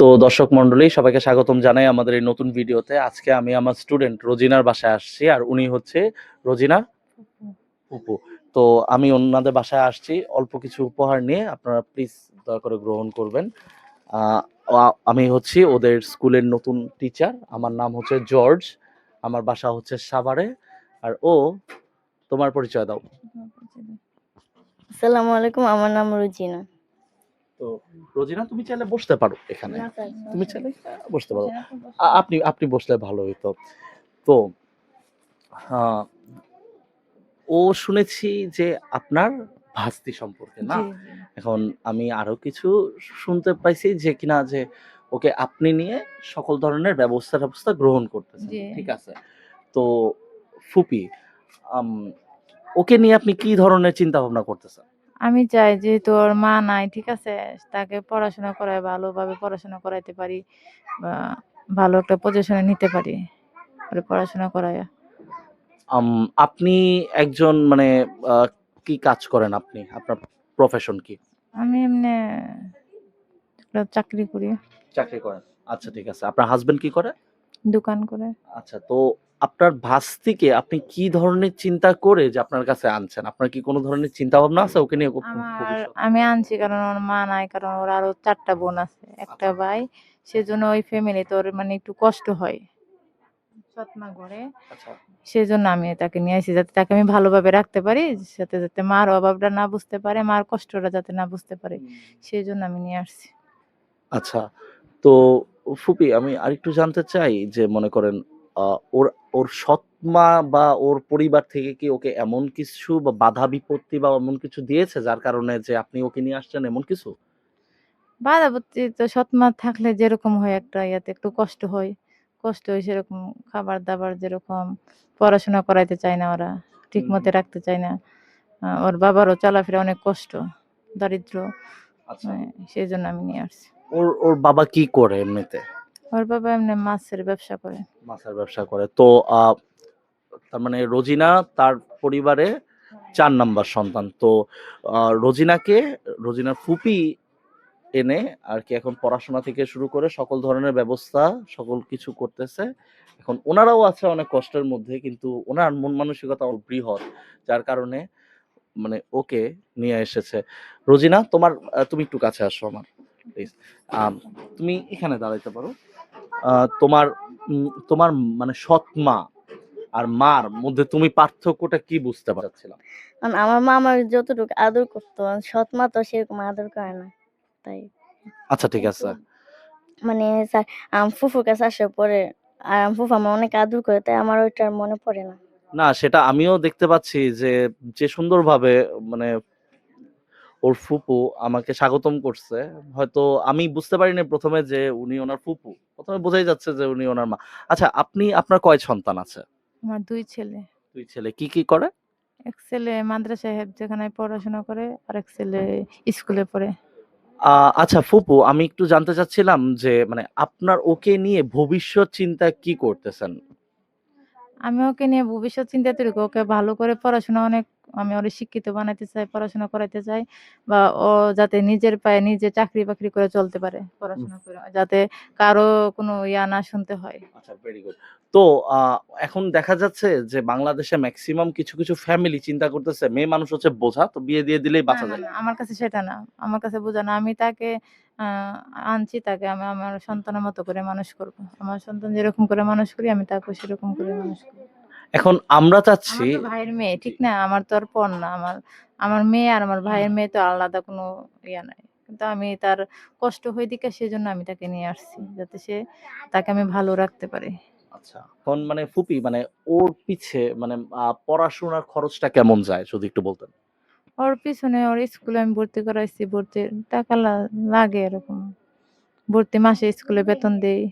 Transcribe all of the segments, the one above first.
তো দর্শক মন্ডলী সবাইকে স্বাগতম জানাই আমাদের এই নতুন ভিডিওতে। আজকে আমি আমার স্টুডেন্ট রোজিনার বাসায় আসছি আর উনি হচ্ছে রোজিনা উপু তো আমি ওনাদের বাসায় আসছি, অল্প কিছু উপহার নিয়ে আপনারা প্লিজ দয়া করে গ্রহণ করবেন। আমি হচ্ছি ওদের স্কুলের নতুন টিচার আমার নাম হচ্ছে জর্জ, আমার বাসা হচ্ছে সাভারে। আর ও, তোমার পরিচয় দাও। আসসালামু আলাইকুম, আমার নাম রুজিনা। তো রোজিনা তুমি চাইলে বসতে পারো এখানে। তুমি চাইলে বসতে পারো। আপনি আপনি বসলে ভালো হইতো। তো ও শুনেছি যে আপনার ভাস্তি সম্পর্কে না? এখন আমি আরও কিছু শুনতে পাইছি যে কিনা যে ওকে আপনি নিয়ে সকল ধরনের ব্যবস্থা ব্যবস্থা গ্রহণ করতেছেন ঠিক আছে? তো ফুপি ওকে নিয়ে আপনি কি ধরনের চিন্তা ভাবনা করতেছেন? আমি চাই যে তোর মা নাই ঠিক আছে? তাকে পড়াশোনা করায় ভালোভাবে পড়াশোনা করাইতে পারি বা ভালো একটা পজিশনে নিতে পারি। পড়াশোনা করায়। আম, আপনি একজন মানে কি কাজ করেন আপনি? আপনার প্রফেশন কি? আমি এমনি একটা চাকরি করি। চাকরি করেন। আচ্ছা ঠিক আছে। আপনার হাজবেন্ড কি করে? দোকান করে। আচ্ছা তো আপনার ভাস্তিকে আপনি কি ধরনের চিন্তা করে যে আপনার কাছে আনছেন? আপনার কি কোনো ধরনের চিন্তা ভাবনা আছে ওকে নিয়ে খুব- আমার আমি আনছি কারণ ওর মা নাই কারণ ওর আরও চারটা বোন আছে একটা আচ্ছা। ভাই সেজন্য ওই ফ্যামিলি তোর মানে একটু কষ্ট হয়। সৎমা ঘরে আচ্ছা। সেজন্য আমি তাকে নিয়ে আসি যাতে তাকে আমি ভালোভাবে রাখতে পারি যাতে যাতে মার অভাবটা না বুঝতে পারে মার কষ্টটা যাতে না বুঝতে পারে সেই জন্য আমি নিয়ে আসছি। আচ্ছা তো ফুপি আমি আরেকটু জানতে চাই যে মনে করেন ওর ওর সৎমা বা ওর পরিবার থেকে কি ওকে এমন কিছু বা বাধা বিপত্তি বা এমন কিছু দিয়েছে যার কারণে যে আপনি ওকে নিয়ে আসছেন এমন কিছু? বাধাপত্তি তো সৎমা থাকলে যেরকম হয় একটা ইয়াতে একটু কষ্ট হয়। কষ্ট হয় সেরকম খাবার দাবার যেরকম পড়াশোনা করাইতে চায় না ওরা ঠিক। মতো রাখতে চায় না। ওর বাবারও চলাফেরা অনেক কষ্ট দারিদ্র। আচ্ছা। সেই জন্য আমি নিয়ে আসছি। ওর ওর বাবা কি করে এমনিতে? ওর বাবা এমনি মাছের ব্যবসা করে। মাছের ব্যবসা করে। তো তার মানে রোজিনা তার পরিবারে চার নাম্বার সন্তান। তো রোজিনাকে রোজিনার ফুপি এনে আর কি এখন পড়াশোনা থেকে শুরু করে সকল ধরনের ব্যবস্থা সকল কিছু করতেছে। এখন ওনারাও আছে অনেক কষ্টের মধ্যে কিন্তু ওনার মন মানসিকতা বৃহৎ যার কারণে মানে ওকে নিয়ে এসেছে। রোজিনা তোমার তুমি একটু কাছে আসো আমার। প্লিজ তুমি এখানে দাঁড়াইতে পারো। তোমার তোমার মানে সৎ মা আর মার মধ্যে তুমি পার্থক্যটা কি বুঝতে পারছিলাম আমার মা আমার যতটুকু আদর করতো সৎ মা তো সেরকম আদর করে না তাই। আচ্ছা ঠিক আছে। মানে স্যার আম ফুফুর কাছে আসার পরে আর আম ফুফু আমার অনেক আদর করে তাই আমার ওইটা আর মনে পড়ে না। না সেটা আমিও দেখতে পাচ্ছি যে যে সুন্দরভাবে মানে ওর ফুপু আমাকে স্বাগতম করছে। হয়তো আমি বুঝতে পারিনি প্রথমে যে উনি ওনার ফুপু। প্রথমে বোঝাই যাচ্ছে যে উনি ওনার মা। আচ্ছা আপনি আপনার কয় সন্তান আছে? আমার দুই ছেলে। দুই ছেলে। কি কি করে? এক ছেলে মাদ্রাসা যেখানে পড়াশোনা করে আর এক ছেলে স্কুলে পড়ে। আচ্ছা ফুপু আমি একটু জানতে চাচ্ছিলাম যে মানে আপনার ওকে নিয়ে ভবিষ্যৎ চিন্তা কি করতেছেন? আমি ওকে নিয়ে ভবিষ্যৎ চিন্তা তৈরি করি। ওকে ভালো করে পড়াশোনা অনেক আমি ওরে শিক্ষিত বানাইতে চাই পড়াশোনা করাইতে চাই বা ও যাতে নিজের পায়ে নিজে চাকরি বাকরি করে চলতে পারে পড়াশোনা করে যাতে কারও কোনো ইয়া না শুনতে হয়। আচ্ছা ভেরি গুড তো এখন দেখা যাচ্ছে যে বাংলাদেশে ম্যাক্সিমাম কিছু কিছু ফ্যামিলি চিন্তা করতেছে মেয়ে মানুষ হচ্ছে বোঝা তো বিয়ে দিয়ে দিলেই বাঁচা যায়। না, আমার কাছে সেটা না আমার কাছে বোঝা না আমি তাকে আনছি তাকে আমি আমার সন্তানের মতো করে মানুষ করব আমার সন্তান যেরকম করে মানুষ করি আমি তাকে সেরকম করে মানুষ করি এখন আমরা চাচ্ছি ভাইয়ের মেয়ে ঠিক না? আমার তো আর পর না। আমার আমার মেয়ে আর আমার ভাইয়ের মেয়ে তো আলাদা কোনো ইয়া নাই। কিন্তু আমি তার কষ্ট হয়ে দিকে সেজন্য আমি তাকে নিয়ে আসছি যাতে সে তাকে আমি ভালো রাখতে পারি। আচ্ছা এখন মানে ফুপি মানে ওর পিছে মানে পড়াশোনার খরচটা কেমন যায় যদি একটু বলতেন? ওর পিছনে ওর স্কুলে আমি ভর্তি করাইছি ভর্তি টাকা লাগে এরকম। ভর্তি মাসে স্কুলে বেতন দেই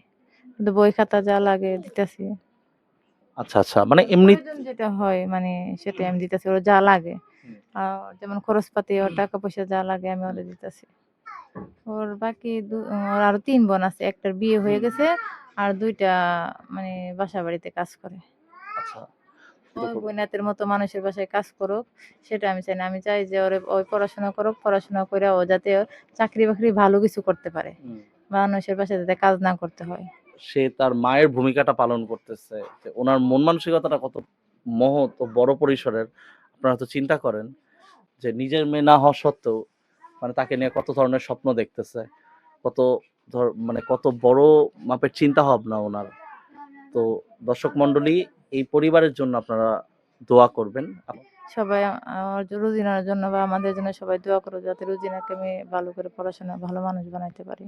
কিন্তু বই খাতা যা লাগে দিতেছি। আচ্ছা আচ্ছা। মানে এমনি প্রয়োজন যেটা হয় মানে সেটা আমি দিতেছি। ওর যা লাগে। যেমন খরচপাতি ওর টাকা পয়সা যা লাগে আমি ওরে দিতেছি। ওর বাকি ওর আরও তিন বোন আছে। একটার বিয়ে হয়ে গেছে আর দুইটা মানে বাসা বাড়িতে কাজ করে। আচ্ছা। ওই বইনাতের মতো মানুষের বাসায় কাজ করুক সেটা আমি চাই না। আমি চাই যে ওরে ওই পড়াশোনা করুক পড়াশোনা করে ও যাতে চাকরি বাকরি ভালো কিছু করতে পারে। মানুষের বাসায় যাতে কাজ না করতে হয়। সে তার মায়ের ভূমিকাটা পালন করতেছে। ওনার মন মানসিকতাটা কত মহৎ ও বড় পরিসরের, আপনারা তো চিন্তা করেন যে নিজের মেয়ে না হওয়া সত্ত্বেও মানে তাকে নিয়ে কত ধরনের স্বপ্ন দেখতেছে, কত ধর মানে কত বড় মাপের চিন্তা ভাবনা ওনার। তো দর্শক মণ্ডলী, এই পরিবারের জন্য আপনারা দোয়া করবেন। সবাই রুজিনার জন্য বা আমাদের জন্য সবাই দোয়া করো যাতে রুজিনাকে আমি ভালো করে পড়াশোনা ভালো মানুষ বানাইতে পারি।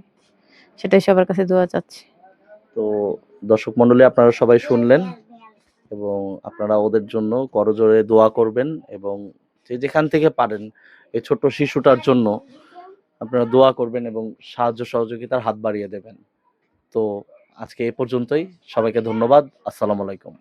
সেটাই সবার কাছে দোয়া চাচ্ছি। তো দর্শক মণ্ডলী, আপনারা সবাই শুনলেন এবং আপনারা ওদের জন্য করজোরে দোয়া করবেন এবং যে যেখান থেকে পারেন এই ছোট্ট শিশুটার জন্য আপনারা দোয়া করবেন এবং সাহায্য সহযোগিতার হাত বাড়িয়ে দেবেন। তো আজকে এ পর্যন্তই। সবাইকে ধন্যবাদ। আসসালামু আলাইকুম।